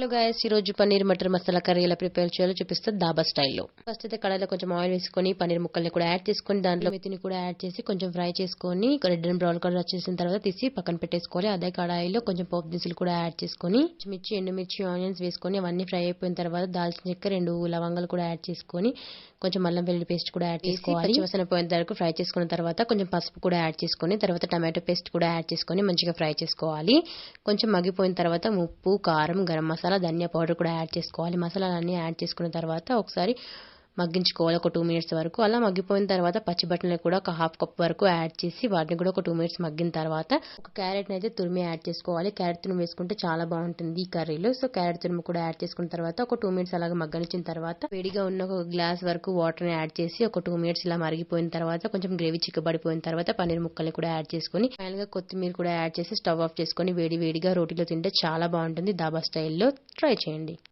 Hello guys ఈ రోజు paneer matar masala curry ఎలా ప్రిపేర్ చేయాలో చూపిస్తా దాబా స్టైల్లో ఫస్ట్ అయితే కడాయిలో కొంచెం ఆయిల్ వేసుకొని పన్నీర్ ముక్కల్ని కూడా యాడ్ చేసుకొని దాంట్లో మెతిని కూడా యాడ్ చేసి కొంచెం ఫ్రై చేసుకొని రెడ్ అండ్ బ్రౌన్ కలర్ వచ్చేసిన తర్వాత తీసి పక్కన పెట్టేసుకోవాలి. అదే కడాయిలో కొంచెం పోపు దినుసులు కూడా యాడ్ చేసుకొని మిర్చి ఎండుమిర్చి ఆనియన్స్ వేసుకొని అవన్నీ ఫ్రై అయిపోయిన తర్వాత దాల్చిన చెక్క రెండు లవంగాలు కూడా యాడ్ చేసుకొని కొంచెం అల్లం వెల్లుల్లి పేస్ట్ కూడా యాడ్ చేసుకోవాలి. పచ్చివసన పోయిన వరకు ఫ్రై చేసుకున్న తర్వాత కొంచెం పసుపు కూడా యాడ్ చేసుకొని తర్వాత టమాటో పేస్ట్ కూడా యాడ్ చేసుకొని మంచిగా ఫ్రై చేసుకోవాలి. కొంచెం మగ్గిపోయిన తర్వాత ఉప్పు కారం గరం మసాలా ధనియా పౌడర్ కూడా యాడ్ చేసుకోవాలి. మసాలాలన్నీ యాడ్ చేసుకున్న తర్వాత ఒకసారి మగ్గించుకోవాలి ఒక టూ మినిట్స్ వరకు. అలా మగ్గిపోయిన తర్వాత పచ్చి బట్టలు కూడా ఒక హాఫ్ కప్ వరకు యాడ్ చేసి వాటిని కూడా ఒక టూ మినిట్స్ మగ్గిన తర్వాత ఒక క్యారెట్ని అయితే తురిమి యాడ్ చేసుకోవాలి. క్యారెట్ తురిమి వేసుకుంటే చాలా బాగుంటుంది ఈ కర్రీలో సో క్యారెట్ తురిమి కూడా యాడ్ చేసుకున్న తర్వాత ఒక టూ మినిట్స్ అలాగా మగ్గనిచ్చిన తర్వాత వేడిగా ఉన్న ఒక గ్లాస్ వరకు వాటర్ని యాడ్ చేసి ఒక టూ మినిట్స్ ఇలా మరిగిపోయిన తర్వాత కొంచెం గ్రేవీ చిక్కబడిపోయిన తర్వాత పన్నీర్ ముక్కల్ని కూడా యాడ్ చేసుకొని ఫైనల్గా కొత్తిమీర కూడా యాడ్ చేసి స్టవ్ ఆఫ్ చేసుకొని వేడి వేడిగా రోటీలో తింటే చాలా బాగుంటుంది. దాబా స్టైల్లో ట్రై చేయండి.